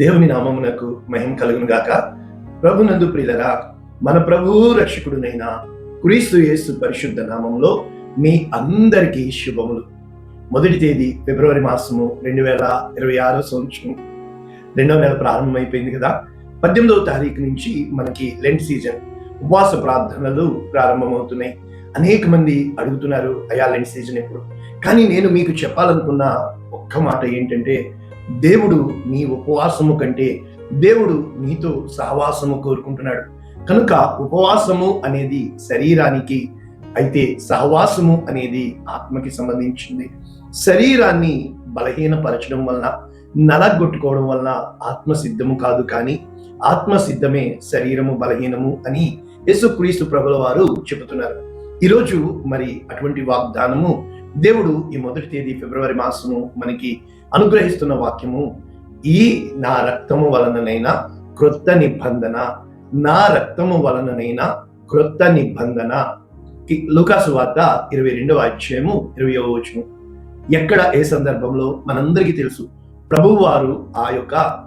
దేవుని నామమునకు మహిమ కలుగును గాక. ప్రభునందు ప్రియులరా మన ప్రభువు రక్షకుడునైన క్రీస్తు యేసు పరిశుద్ధ నామంలో మీ అందరికీ శుభములు. మొదటి తేదీ ఫిబ్రవరి మాసము రెండు వేల ఇరవై ఆరో సంవత్సరం. రెండవ నెల ప్రారంభమైపోయింది కదా. పద్దెనిమిదవ తారీఖు నుంచి మనకి లెంట్ సీజన్ ఉపవాస ప్రార్థనలు ప్రారంభమవుతున్నాయి. అనేక మంది అడుగుతున్నారు అయా లెంట్ సీజన్ ఎప్పుడు? కానీ నేను మీకు చెప్పాలనుకున్న ఒక్క మాట ఏంటంటే దేవుడు నీ ఉపవాసము కంటే దేవుడు నీతో సహవాసము కోరుకుంటున్నాడు. కనుక ఉపవాసము అనేది శరీరానికి అయితే సహవాసము అనేది ఆత్మకి సంబంధించింది. శరీరాన్ని బలహీనపరచడం వలన నలగొట్టుకోవడం వలన ఆత్మ సిద్ధము కాదు కానీ ఆత్మ సిద్ధమే శరీరము బలహీనము అని యేసుక్రీస్తు ప్రభుల వారు చెబుతున్నారు. ఈరోజు మరి అటువంటి వాగ్దానము దేవుడు ఈ మొదటి తేదీ ఫిబ్రవరి మాసము మనకి అనుగ్రహిస్తున్న వాక్యము ఈ నా రక్తము వలననైనా క్రొత్త నిబంధన నా రక్తము వలననైనా క్రొత్త నిబంధన. లుకాసు వార్త ఇరవై రెండవ అధ్యాయము ఇరవై వచనం. ఎక్కడ ఏ సందర్భంలో? మనందరికీ తెలుసు. ప్రభువారు ఆ యొక్క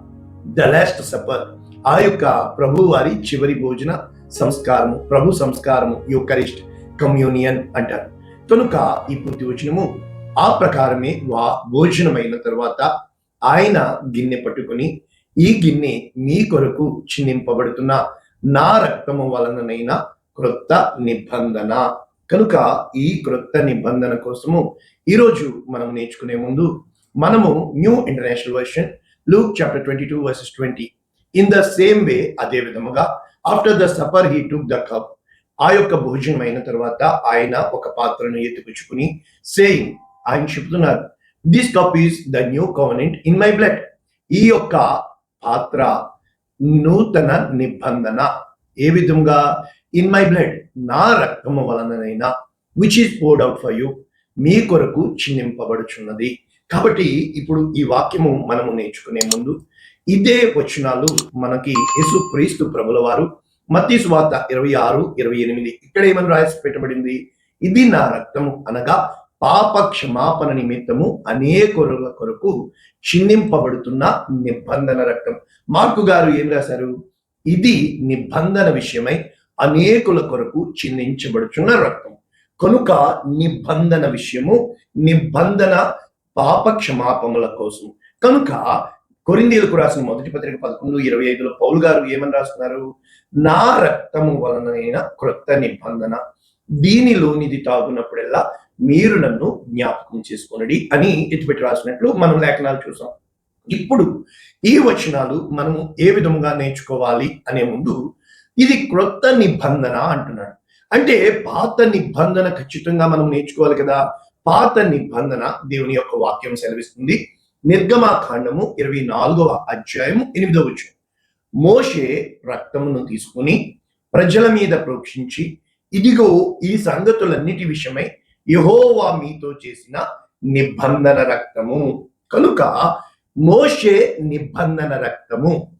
ద లాస్ట్ సపర్ ఆ యొక్క ప్రభువారి చివరి భోజన సంస్కారము ప్రభు సంస్కారము యూకరిస్ట్ కమ్యూనియన్ అంటారు. కనుక ఈ పూర్తి వచనము ఆ ప్రకారమే వా భోజనమైన తర్వాత ఆయన గిన్నె పట్టుకుని ఈ గిన్నె మీ కొరకు చిందింపబడుతున్న నా రక్తము వలననైనా క్రొత్త నిబంధన. కనుక ఈ క్రొత్త నిబంధన కోసము ఈరోజు మనం నేర్చుకునే ముందు మనము new international version Luke chapter twenty two verses twenty. In the same way అదే విధముగా after the supper he took the cup ఆ యొక్క భోజనం అయిన తర్వాత ఆయన ఒక పాత్రను ఎత్తుకుచుకుని సేయింగ్ ఆయన చెప్తున్నారు this cup is the new covenant in my blood ఈ యొక్క పాత్ర నూతన నిబంధన. ఏ విధంగా ఇన్ మై బ్లడ్ నా రక్తము వలననైనా which is poured out for you మీ కొరకు చిందింపబడుచున్నది. కాబట్టి ఇప్పుడు ఈ వాక్యము మనము నేర్చుకునే ముందు ఇదే వచనాలు మనకి యేసు క్రీస్తు ప్రభుల వారు మత్తీ స్వాత ఇరవై ఆరు ఇరవై ఎనిమిది. ఇక్కడ ఏమని రాసి పెట్టబడింది? ఇది నా రక్తము అనగా పాప క్షమాపణ నిమిత్తము అనేకుల కొరకు చిందింపబడుతున్న నిబంధన రక్తం. మార్కు గారు ఏం రాశారు? ఇది నిబంధన విషయమై అనేకుల కొరకు చిందించబడుచున్న రక్తం. కనుక నిబంధన విషయము నిబంధన పాప క్షమాపముల కోసం. కనుక కొరిందీలకు రాసిన మొదటి పత్రిక పదకొండు ఇరవై ఐదులో పౌలు గారు ఏమని రాస్తున్నారు? నా రక్తము వలనైన క్రొత్త నిబంధన. దీనిలోనిది తాగునప్పుడల్లా మీరు నన్ను జ్ఞాపకం చేసుకొనడి అని ఎత్తిపెట్టి రాసినట్లు మనం లేఖనాలు చూసాం. ఇప్పుడు ఈ వచనాలు మనము ఏ విధంగా నేర్చుకోవాలి అనే ముందు ఇది క్రొత్త నిబంధన అంటున్నాడు. అంటే పాత నిబంధన ఖచ్చితంగా మనం నేర్చుకోవాలి కదా. పాత నిబంధన దేవుని యొక్క వాక్యం సెలవిస్తుంది. నిర్గమాకాండము ఇరవై నాలుగవ అధ్యాయము ఎనిమిదవ వచ్చు మోషే రక్తమును తీసుకుని ప్రజల మీద ప్రోక్షించి ఇదిగో ఈ సంగతులన్నిటి విషయమై యహోవా మీతో చేసిన నిబంధన రక్తము. కనుక మోషే నిబంధన రక్తము.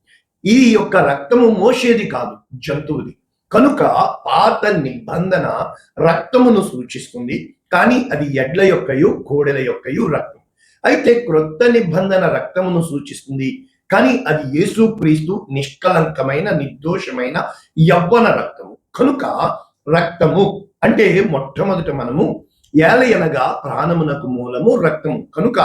ఈ యొక్క రక్తము మోషేది కాదు జంతువుది. కనుక పాత నిబంధన రక్తమును సూచిస్తుంది. కానీ అది ఎడ్ల యొక్కయు కోడెల యొక్కయు రక్తం. అయితే క్రొత్త నిబంధన రక్తమును సూచిస్తుంది. కానీ అది యేసు క్రీస్తు నిష్కలంకమైన నిర్దోషమైన యవ్వన రక్తము. కనుక రక్తము అంటే మొట్టమొదట మనము ఏలయనగా ప్రాణమునకు మూలము రక్తము. కనుక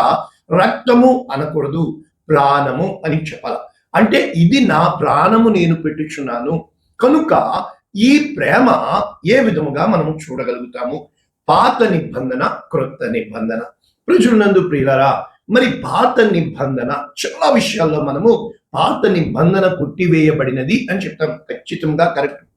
రక్తము అనకూడదు ప్రాణము అని చెప్పాల. అంటే ఇది నా ప్రాణము నేను పెట్టుచున్నాను. కనుక ఈ ప్రేమ ఏ విధముగా మనం చూడగలుగుతాము? పాత నిబంధన క్రొత్త నిబంధన. ప్రజులందు ప్రియులరా మరి పాత నిబంధన చాలా విషయాల్లో మనము పాత నిబంధన కొట్టివేయబడినది అని చెప్తాం. ఖచ్చితంగా కరెక్ట్.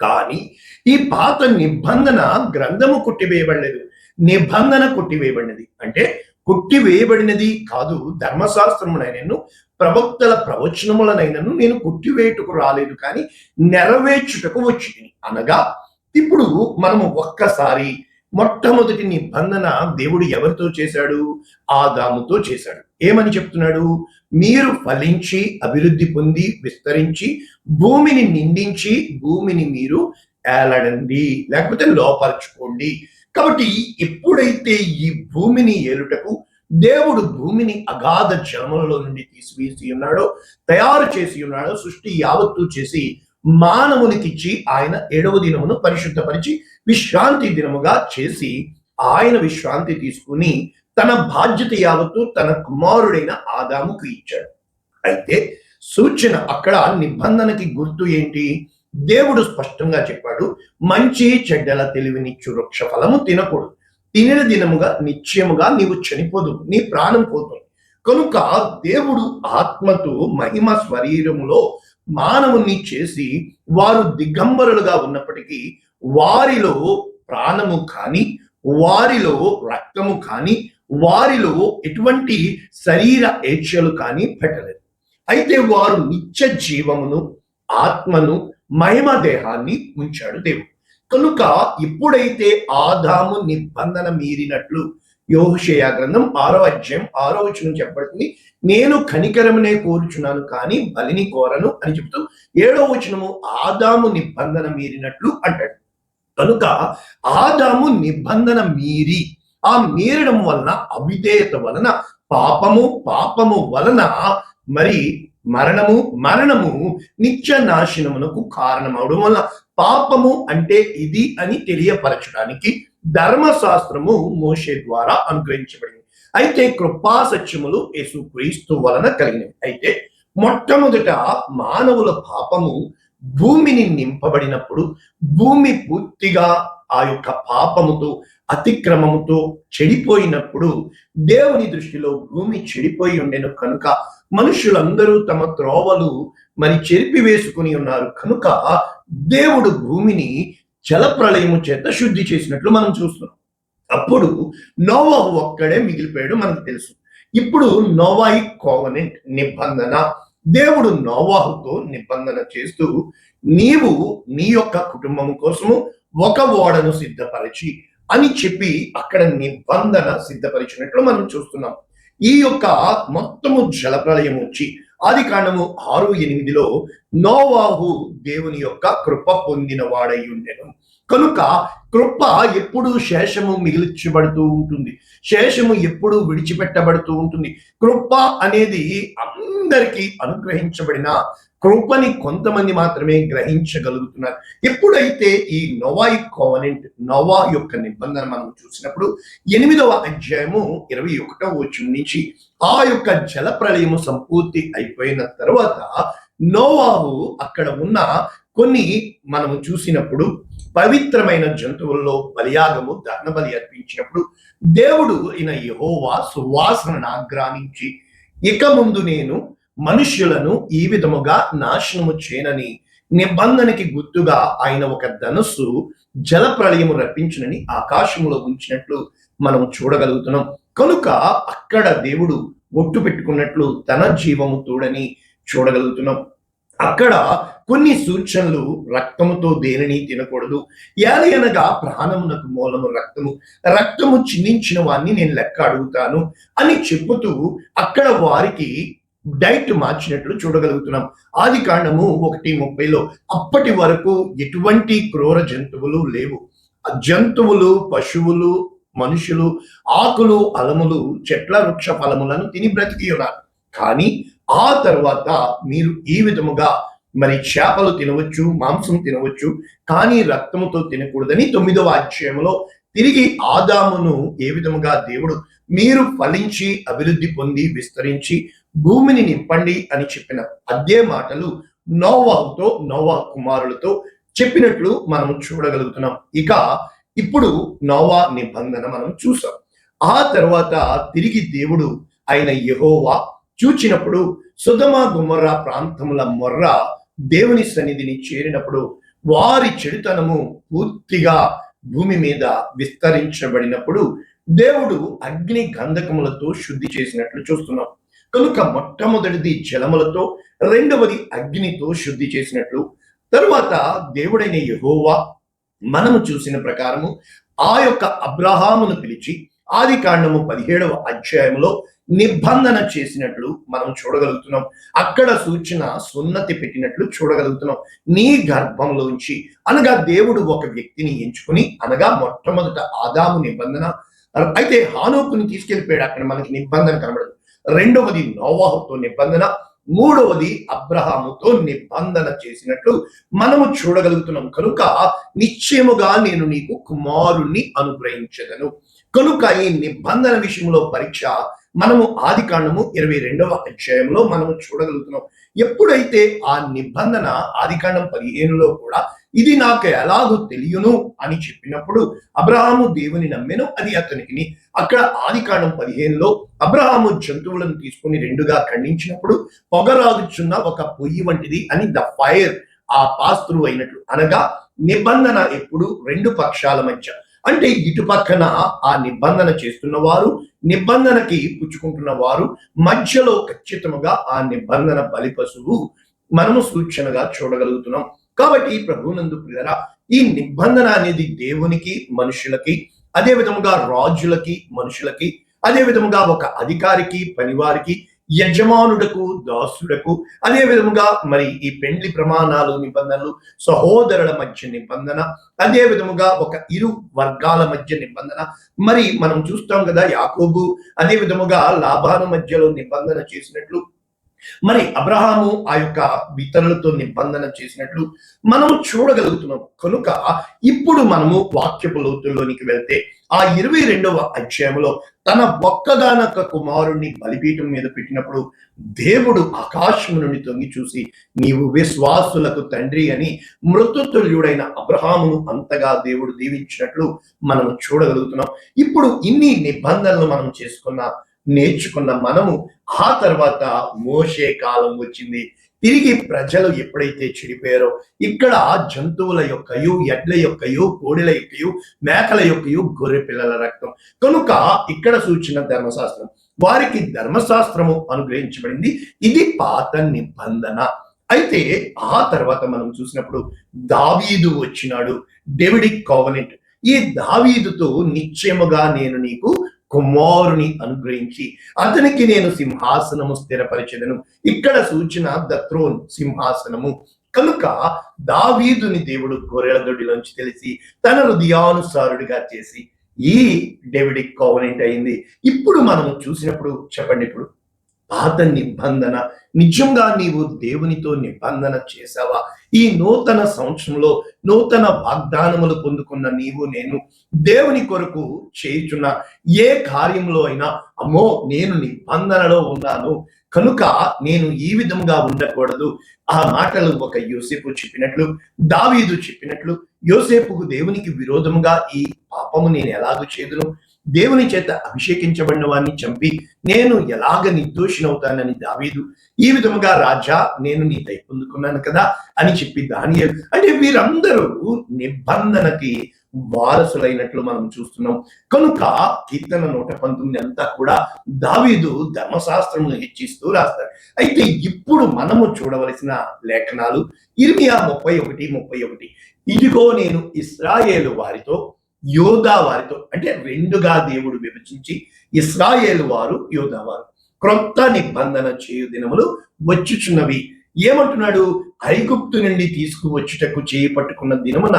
కానీ ఈ పాత నిబంధన గ్రంథము కొట్టివేయబడలేదు నిబంధన కొట్టివేయబడినది. అంటే కొట్టివేయబడినది కాదు ధర్మశాస్త్రమునైనను ప్రవక్తల ప్రవచనములనైనను నేను కొట్టివేయుటకు రాలేదు. కానీ నెరవేర్చుటకు వచ్చింది అనగా ఇప్పుడు మనము ఒక్కసారి మొట్టమొదటి నిబంధన దేవుడు ఎవరితో చేశాడు? ఆదాముతో చేశాడు. ఏమని చెప్తున్నాడు? మీరు ఫలించి అభివృద్ధి పొంది విస్తరించి భూమిని నిండించి భూమిని మీరు ఏలడండి. లేకపోతే లోపరచుకోండి. కాబట్టి ఎప్పుడైతే ఈ భూమిని ఏలుటకు దేవుడు భూమిని అగాధ జలములలో నుండి తీసివేసి ఉన్నాడో తయారు చేసి ఉన్నాడో సృష్టి యావత్తు చేసి మానవునికిచ్చి ఆయన ఏడవ దినమును పరిశుద్ధపరిచి విశ్రాంతి దినముగా చేసి ఆయన విశ్రాంతి తీసుకుని తన బాధ్యత యావత్తు తన కుమారుడైన ఆదాముకు ఇచ్చాడు. అయితే సూచన అక్కడ నిబంధనకి గుర్తు ఏంటి? దేవుడు స్పష్టంగా చెప్పాడు మంచి చెడ్డల తెలివినిచ్చు వృక్ష ఫలము తినకూడదు. తినిన దినముగా నిశ్చయముగా నీవు చనిపోదు నీ ప్రాణం పోతుంది. కనుక దేవుడు ఆత్మతో మహిమ శరీరములో మానవుని చేసి వారు దిగంబరులుగా ఉన్నప్పటికీ వారిలో ప్రాణము కానీ వారిలో రక్తము కానీ వారిలో ఎటువంటి శరీర ఏచ్ఛలు కానీ పెట్టలేదు. అయితే వారు నిత్య జీవమును ఆత్మను మహిమ దేహాన్ని ఉంచాడు దేవుడు. కనుక ఎప్పుడైతే ఆదాము నిబంధన మీరినట్లు యోహషయ గ్రంథం ఆరో అధ్యాయం ఆరో వచనం చెప్పబడుతుంది నేను కనికరమునే కోరుచున్నాను కానీ బలిని కోరను అని చెబుతూ ఏడో వచనము ఆదాము నిబంధన మీరినట్లు అంటాడు. కనుక ఆదాము నిబంధన మీరి ఆ మీరడం వలన అవిధేయత వలన పాపము పాపము వలన మరి మరణము మరణము నిత్య నాశనమునకు కారణమవడం వల్ల పాపము అంటే ఇది అని తెలియపరచడానికి ధర్మశాస్త్రము మోషే ద్వారా అనుగ్రహించబడింది. అయితే కృపా సత్యములు యేసు క్రీస్తు వలన కలిగినవి. అయితే మొట్టమొదట మానవుల పాపము భూమిని నింపబడినప్పుడు భూమి పూర్తిగా ఆ యొక్క పాపముతో అతిక్రమముతో చెడిపోయినప్పుడు దేవుని దృష్టిలో భూమి చెడిపోయి ఉండెను. కనుక మనుషులందరూ తమ త్రోవలు మరి చెరిపి వేసుకుని ఉన్నారు. కనుక దేవుడు భూమిని జలప్రళయము చేత శుద్ధి చేసినట్లు మనం చూస్తున్నాం. అప్పుడు నోవాహు ఒక్కడే మిగిలిపోయాడు మనకు తెలుసు. ఇప్పుడు నోవాయి కోవనెంట్ నిబంధన. దేవుడు నోవాహుతో నిబంధన చేస్తూ నీవు నీ యొక్క కుటుంబం కోసము ఒక ఓడను సిద్ధపరిచి అని చెప్పి అక్కడ నిబంధన సిద్ధపరిచినట్లు మనం చూస్తున్నాం. ఈ యొక్క మొత్తము జలప్రలయం వచ్చి ఆది కాండము ఆరు ఎనిమిదిలో నోవాహు దేవుని యొక్క కృప పొందిన వాడై ఉండెను. కనుక కృప ఎప్పుడు శేషము మిగిల్చబడుతూ ఉంటుంది. శేషము ఎప్పుడు విడిచిపెట్టబడుతూ ఉంటుంది. కృప అనేది అందరికీ అనుగ్రహించబడిన కృపని కొంతమంది మాత్రమే గ్రహించగలుగుతున్నారు. ఎప్పుడైతే ఈ నోవాయి కోవనెంట్ నోవా యొక్క నిబంధన మనం చూసినప్పుడు ఎనిమిదవ అధ్యాయము ఇరవై ఒకటవ వచ్చిన నుంచి ఆ యొక్క జల ప్రళయము సంపూర్తి అయిపోయిన తర్వాత నోవాహు అక్కడ ఉన్న కొన్ని మనము చూసినప్పుడు పవిత్రమైన జంతువుల్లో బలియాగము దహన బలి అర్పించినప్పుడు దేవుడు ఈయన యహోవా సువాసనను ఆగ్రానించి ఇక ముందు నేను మనుష్యులను ఈ విధముగా నాశనము చేయనని నిబంధనకి గుర్తుగా ఆయన ఒక ధనుస్సు జల ప్రళయము రప్పించునని ఆకాశములో ఉంచినట్లు మనం చూడగలుగుతున్నాం. కనుక అక్కడ దేవుడు ఒట్టు పెట్టుకున్నట్లు తన జీవము తోడని చూడగలుగుతున్నాం. అక్కడ కొన్ని సూచనలు రక్తముతో దేనిని తినకూడదు. ఏలయనగా ప్రాణమునకు మూలము రక్తము. రక్తము చిందించిన వాడిని నేను లెక్క అడుగుతాను అని చెబుతూ అక్కడ వారికి డైట్ మార్చినట్లు చూడగలుగుతున్నాం. ఆది కాండము ఒకటి ముప్పైలో అప్పటి వరకు ఎటువంటి క్రూర జంతువులు లేవు. జంతువులు పశువులు మనుషులు ఆకులు అలములు చెట్ల వృక్ష ఫలములను తిని బ్రతికి ఉన్నారు కానీ ఆ తర్వాత మీరు ఈ విధముగా మరి చేపలు తినవచ్చు మాంసం తినవచ్చు కానీ రక్తముతో తినకూడదని తొమ్మిదవ అధ్యాయంలో తిరిగి ఆదామును ఏ విధముగా దేవుడు మీరు ఫలించి అభివృద్ధి పొంది విస్తరించి భూమిని నింపండి అని చెప్పిన అదే మాటలు నోవాహుతో నోవా కుమారులతో చెప్పినట్లు మనం చూడగలుగుతున్నాం. ఇక ఇప్పుడు నోవా నిబంధన మనం చూసాం. ఆ తర్వాత తిరిగి దేవుడు ఆయన యహోవా చూచినప్పుడు సుధమ గుమర్రా ప్రాంతముల మొర్ర దేవుని సన్నిధిని చేరినప్పుడు వారి చెడుతనము పూర్తిగా భూమి మీద విస్తరించబడినప్పుడు దేవుడు అగ్ని గంధకములతో శుద్ధి చేసినట్లు చూస్తున్నాం. కనుక మొట్టమొదటిది జలములతో రెండవది అగ్నితో శుద్ధి చేసినట్లు. తరువాత దేవుడైన యహోవా మనము చూసిన ప్రకారము ఆ యొక్క అబ్రహామును పిలిచి ఆది కాండము పదిహేడవ అధ్యాయంలో నిబంధన చేసినట్లు మనం చూడగలుగుతున్నాం. అక్కడ సూచన సున్నతి పెట్టినట్లు చూడగలుగుతున్నాం. నీ గర్భంలోంచి అనగా దేవుడు ఒక వ్యక్తిని ఎంచుకుని అనగా మొట్టమొదట ఆదాము నిబంధన. అయితే హానోకుని తీసుకెళ్ళిపోయాడు అక్కడ మనకి నిబంధన కనబడదు. రెండవది నోవాహుతో నిబంధన. మూడవది అబ్రహాముతో నిబంధన చేసినట్లు మనము చూడగలుగుతున్నాం. కనుక నిశ్చయముగా నేను నీకు కుమారుణ్ణి అనుగ్రహించదను. కనుక ఈ నిబంధన విషయంలో పరీక్ష మనము ఆది కాండము ఇరవై రెండవ అధ్యాయంలో మనము చూడగలుగుతున్నాం. ఎప్పుడైతే ఆ నిబంధన ఆది కాండం పదిహేనులో కూడా ఇది నాకు ఎలాగో తెలియను అని చెప్పినప్పుడు అబ్రహాము దేవుని నమ్మెను అది అతనికి అక్కడ ఆది కాండం పదిహేనులో అబ్రహాము జంతువులను తీసుకుని రెండుగా ఖండించినప్పుడు పొగరాగుచున్న ఒక పొయ్యి వంటిది అని ద ఫైర్ ఆ పాస్త్రు అయినట్లు అనగా నిబంధన ఎప్పుడు రెండు పక్షాల మధ్య. అంటే ఇటు పక్కన ఆ నిబంధన చేస్తున్న వారు నిబంధనకి పుచ్చుకుంటున్న వారు మధ్యలో ఖచ్చితముగా ఆ నిబంధన బలి పశువు మనము సూచనగా చూడగలుగుతున్నాం. కాబట్టి ప్రభునందు ప్రియరా ఈ నిబంధన అనేది దేవునికి మనుషులకి అదే విధముగా రాజులకి మనుషులకి అదే విధముగా ఒక అధికారికి పనివారికి యజమానుడకు దాసుడకు అదే విధముగా మరి ఈ పెండ్లి ప్రమాణాలు నిబంధనలు సహోదరుల మధ్య నిబంధన అదే విధముగా ఒక ఇరు వర్గాల మధ్య నిబంధన. మరి మనం చూస్తాం కదా యాకోబు అదే విధముగా లాభాల మధ్యలో నిబంధన చేసినట్లు మరి అబ్రహాము ఆ యొక్క ఇతరులతో నిబంధన చేసినట్లు మనము చూడగలుగుతున్నాం. కనుక ఇప్పుడు మనము వాక్యపు లోతుల్లోనికి వెళ్తే ఆ ఇరవై రెండవ అధ్యాయంలో తన ఒక్కగానొక్క కుమారుణ్ణి బలిపీఠం మీద పెట్టినప్పుడు దేవుడు ఆకాశము నుండి తొంగి చూసి నీవు విశ్వాసులకు తండ్రి అని మృతుతుల్యుడైన అబ్రహామును అంతగా దేవుడు దీవించినట్లు మనం చూడగలుగుతున్నాం. ఇప్పుడు ఇన్ని నిబంధనలు మనం చేసుకున్న నేర్చుకున్న మనము ఆ తర్వాత మోసే కాలం వచ్చింది. తిరిగి ప్రజలు ఎప్పుడైతే చెడిపోయారో ఇక్కడ జంతువుల యొక్కయు ఎడ్ల యొక్కయు కోడిల యొక్కయు మేకల యొక్కయు గొర్రె పిల్లల రక్తం. కనుక ఇక్కడ సూచన ధర్మశాస్త్రం వారికి ధర్మశాస్త్రము అనుగ్రహించబడింది. ఇది పాత నిబంధన. అయితే ఆ తర్వాత మనం చూసినప్పుడు దావీదు వచ్చినాడు. డెవిడిక్ కోవనెంట్ ఈ దావీదుతో నిశ్చయముగా నేను నీకు కుమారుని అనుగ్రహించి అతనికి నేను సింహాసనము స్థిరపరిచెదను. ఇక్కడ సూచన ద థ్రోన్ సింహాసనము. కనుక దావీదుని దేవుడు గొర్రెల దొడ్డిలోంచి తెలిసి తన హృదయానుసారుడిగా చేసి ఈ డెవిడిక్ కోవనెంట్ అయింది. ఇప్పుడు మనము చూసినప్పుడు చెప్పండి ఇప్పుడు. పాత నిబంధన. నిజంగా నీవు దేవునితో నిబంధన చేసావా? ఈ నూతన సంవత్సరంలో నూతన వాగ్దానములు పొందుకున్న నీవు నేను దేవుని కొరకు చేయుచున్న ఏ కార్యంలో అయినా అమ్మో నేను నిబంధనలో ఉన్నాను. కనుక నేను ఈ విధంగా ఉండకూడదు. ఆ మాటలు ఒక యోసేపు చెప్పినట్లు దావీదు చెప్పినట్లు యోసేపుకు దేవునికి విరోధముగా ఈ పాపము నేను ఎలాగ చేదును? దేవుని చేత అభిషేకించబడిన వాడిని చంపి నేను ఎలాగ నిర్దోషినవుతానని దావీదు ఈ విధముగా రాజా నేను నీ దయ పొందుకున్నాను కదా? అని చెప్పి దానియలు. అంటే వీరందరూ నిబంధనకి వారసులైనట్లు మనం చూస్తున్నాం. కనుక కీర్తన నూట పంతొమ్మిది అంతా కూడా దావీదు ధర్మశాస్త్రమును హెచ్చిస్తూ రాస్తాడు. అయితే ఇప్పుడు మనము చూడవలసిన లేఖనాలు ఇరిమియా ముప్పై ఒకటి ముప్పై ఒకటి. ఇదిగో నేను ఇస్రాయేలు వారితో యోధా వారితో అంటే రెండుగా దేవుడు విభజించి ఇస్రాయేల్ వారు యోధా వారు. క్రొత్త నిబంధన చేయు దినములు వచ్చుచున్నవి. ఏమంటున్నాడు? ఐగుప్తు నుండి తీసుకువచ్చుటకు చేయి పట్టుకున్న దినమున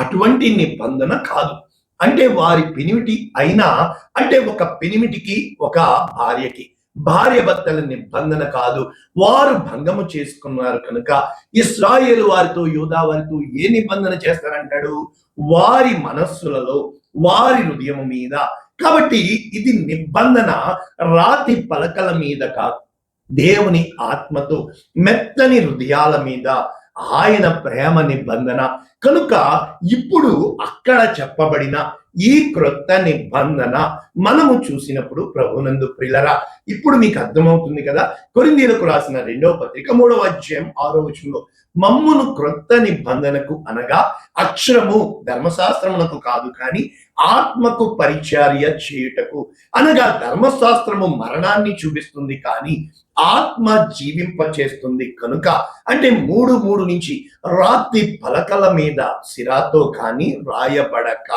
అటువంటి నిబంధన కాదు. అంటే వారి పెనిమిటి అయినా అంటే ఒక పెనిమిటికి ఒక భార్యకి. భార్య భర్తల నిబంధన కాదు. వారు భంగము చేసుకున్నారు కనుక ఇస్రాయేలు వారితో యూదా వారితో ఏ నిబంధన చేస్తారంటాడు? వారి మనస్సులలో వారి హృదయం మీద. కాబట్టి ఇది నిబంధన రాతి పలకల మీద కాదు. దేవుని ఆత్మతో మెత్తని హృదయాల మీద ఆయన ప్రేమ నిబంధన కనుక ఇప్పుడు అక్కడ చెప్పబడిన ఈ క్రొత్త నిబంధన మనము చూసినప్పుడు ప్రభునందు ప్రిలరా ఇప్పుడు మీకు అర్థమవుతుంది కదా? కొరిందీలకు రాసిన రెండవ పత్రిక మూడవ అధ్యాయం ఆరో వచనంలో మమ్మును క్రొత్త నిబంధనకు అనగా అక్షరము ధర్మశాస్త్రమునకు కాదు కానీ ఆత్మకు పరిచర్య చేయుటకు. అనగా ధర్మశాస్త్రము మరణాన్ని చూపిస్తుంది కానీ ఆత్మ జీవింప చేస్తుంది కనుక. అంటే మూడు మూడు నుంచి రాత్రి పలకల మీద మీద సిరాతో కానీ రాయబడక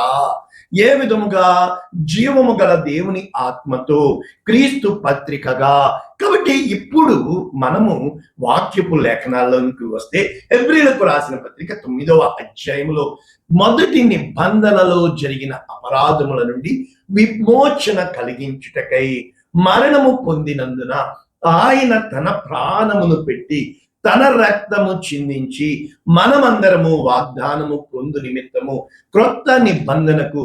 ఏ విధముగా? జీవము గల దేవుని ఆత్మతో క్రీస్తు పత్రికగా. కాబట్టి ఇప్పుడు మనము వాక్యపు లేఖనాల్లోకి వస్తే ఎబ్రిలకు రాసిన పత్రిక తొమ్మిదవ అధ్యాయంలో మొదటి నిబంధనలో జరిగిన అపరాధముల నుండి విమోచన కలిగించుటకై మరణము పొందినందున ఆయన తన ప్రాణమును పెట్టి తన రక్తము చిందించి మనమందరము వాగ్దానము పొందు నిమిత్తము క్రొత్త నిబంధనకు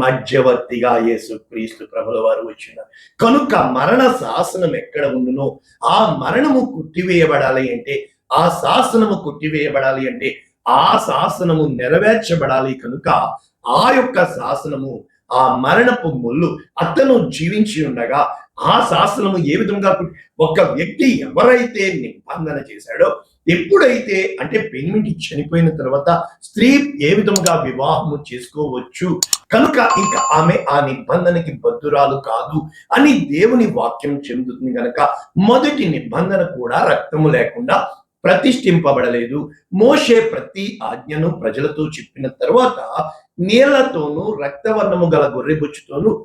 మధ్యవర్తిగా యేసు క్రీస్తు ప్రభుల వారు వచ్చినారు. కనుక మరణ శాసనం ఎక్కడ ఉండునో ఆ మరణము కొట్టివేయబడాలి అంటే ఆ శాసనము కొట్టివేయబడాలి అంటే ఆ శాసనము నెరవేర్చబడాలి కనుక ఆ యొక్క శాసనము ఆ మరణపు ముళ్ళు అతను జీవించి ఉండగా ఆ శాసనము ఏ విధంగా ఒక వ్యక్తి ఎవరైతే నిబంధన చేశాడో ఎప్పుడైతే అంటే పెనిమిటి చనిపోయిన తర్వాత స్త్రీ ఏ విధంగా వివాహము చేసుకోవచ్చు కనుక ఇంకా ఆమె ఆ నిబంధనకి బద్దురాలు కాదు అని దేవుని వాక్యం చెందుతుంది కనుక మొదటి నిబంధన కూడా రక్తము లేకుండా ప్రతిష్ఠింపబడలేదు. మోషే ప్రతి ఆజ్ఞను ప్రజలతో చెప్పిన తర్వాత నీళ్ళతోనూ రక్తవర్ణము గల గొర్రెబుచ్చుతోనూ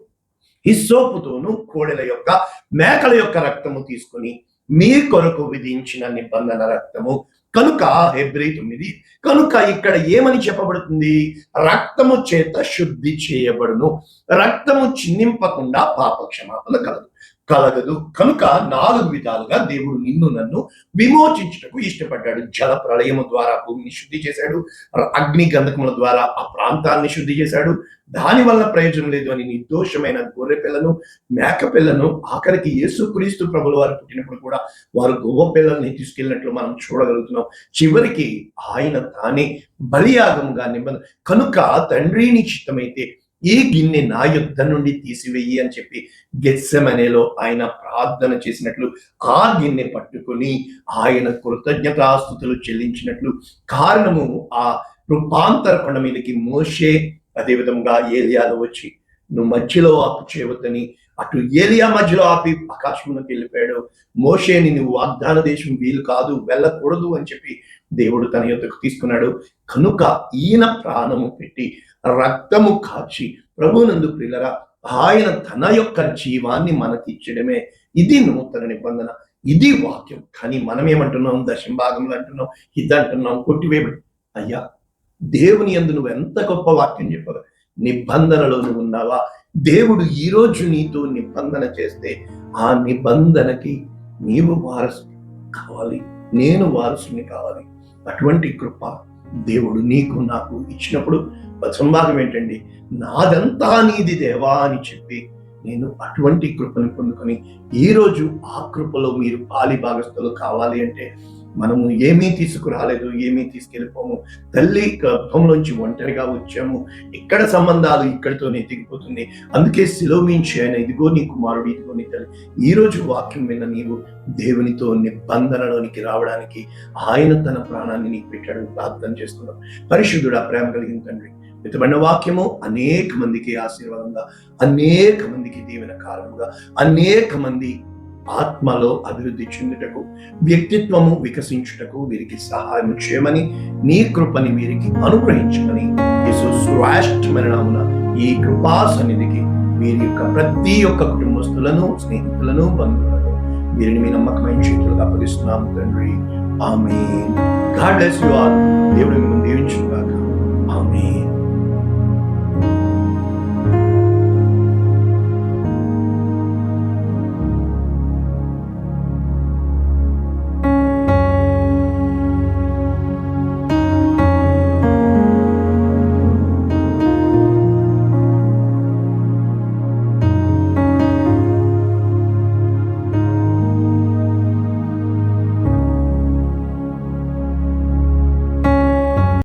హిస్సోపుతోను కోడెల యొక్క మేకల యొక్క రక్తము తీసుకొని మీ కొరకు విధించిన నిబంధన రక్తము. కనుక హెబ్రి తొమ్మిది కనుక ఇక్కడ ఏమని చెప్పబడుతుంది? రక్తము చేత శుద్ధి చేయబడును. రక్తము చిందింపకుండా పాపక్షమాపణ కలదు. కలగదు. కనుక నాలుగు విధాలుగా దేవుడు నిన్ను నన్ను విమోచించుటకు ఇష్టపడ్డాడు. జల ప్రళయము ద్వారా భూమిని శుద్ధి చేశాడు. అగ్ని గంధకముల ద్వారా ఆ ప్రాంతాన్ని శుద్ధి చేశాడు. దాని వల్ల ప్రయోజనం లేదు అని నిర్దోషమైన గొర్రె పిల్లను మేక పిల్లను ఆఖరికి యేసుక్రీస్తు ప్రభుల వారు పుట్టినప్పుడు కూడా వారు గొవ్వ పిల్లల్ని తీసుకెళ్ళినట్లు మనం చూడగలుగుతున్నాం. చివరికి ఆయన తానే బలియాగముగా నిబంధన కనుక తండ్రిని చిత్తమైతే ఈ గిన్నె నా యుద్ధ నుండి తీసివేయి అని చెప్పి గెస్సెమనేలో ఆయన ప్రార్థన చేసినట్లు ఆ గిన్నె పట్టుకొని ఆయన కృతజ్ఞతాస్థుతులు చెల్లించినట్లు కారణము ఆ రూపాంతర కొండ మీదకి మోషే అదే విధంగా ఏలియాలో వచ్చి నువ్వు మధ్యలో ఆపు చేయవద్దని అటు ఏలియా మధ్యలో ఆపి ఆకాశంలోకి వెళ్ళిపోయాడు. మోషేని నువ్వు వాగ్దాన దేశం వీలు కాదు వెళ్ళకూడదు అని చెప్పి దేవుడు తన యొక్కకు తీసుకున్నాడు. కనుక ఈయన ప్రాణము పెట్టి రక్తము కాచి ప్రభునందు ప్రిలరా ఆయన తన యొక్క జీవాన్ని మనకి ఇచ్చడమే. ఇది నూతన నిబంధన. ఇది వాక్యం. కానీ మనం ఏమంటున్నాం దశంభాగంలో అంటున్నాం ఇది అంటున్నాం కొట్టివేయబడి. అయ్యా దేవుని యందు నువ్వు ఎంత గొప్ప వాక్యం చెప్పవు. నిబంధనలో నువ్వు ఉన్నావా? దేవుడు ఈ రోజు నీతో నిబంధన చేస్తే ఆ నిబంధనకి నీవు వారసు కావాలి. నేను వారసుని కావాలి. అటువంటి కృప దేవుడు నీకు నాకు ఇచ్చినప్పుడు సంభాగం ఏంటండి? నాదంతా నీది దేవా అని చెప్పి నేను అటువంటి కృపను పొందుకొని ఈ రోజు ఆ కృపలో మీరు పాలి భాగస్థులు కావాలి అంటే మనము ఏమీ తీసుకురాలేదు ఏమీ తీసుకెళ్ళిపోము. తల్లి గర్భంలోంచి ఒంటరిగా వచ్చాము. ఇక్కడ సంబంధాలు ఇక్కడితోనే దిగిపోతుంది అందుకే శిలోమించి ఆయన ఇదిగో నీ కుమారుడు ఇదిగో నీ తల్లి ఈ రోజు వాక్యం విన్న నీవు దేవునితో నిబంధనలోనికి రావడానికి ఆయన తన ప్రాణాన్ని నీకు పెట్టాడు ప్రార్థన చేస్తున్నాం. పరిశుద్ధుడు ఆ ప్రేమ కలిగిన తండ్రి మితమైన వాక్యము అనేక మందికి ఆశీర్వాదంగా అనేక మందికి దీవెన కారణంగా అనేక మంది ఆత్మలో అభివృద్ధి చెందుటకు వ్యక్తిత్వము వికసించుటకు వీరికి సహాయం చేయమని నీ కృపని వీరికి అనుగ్రహించమని యేసు శ్రేష్టమైన నామున ఈ కృపా సన్నిధికి వీరి యొక్క ప్రతి ఒక్క కుటుంబస్తులను స్నేహితులను బంధువులను వీరిని మీ నమ్మకమైన చేతులుగా అప్పగిస్తున్నాము తండ్రి. ఆమె గాడ్ బ్లెస్ యు ఆల్. దేవుడు మిమ్మల్ని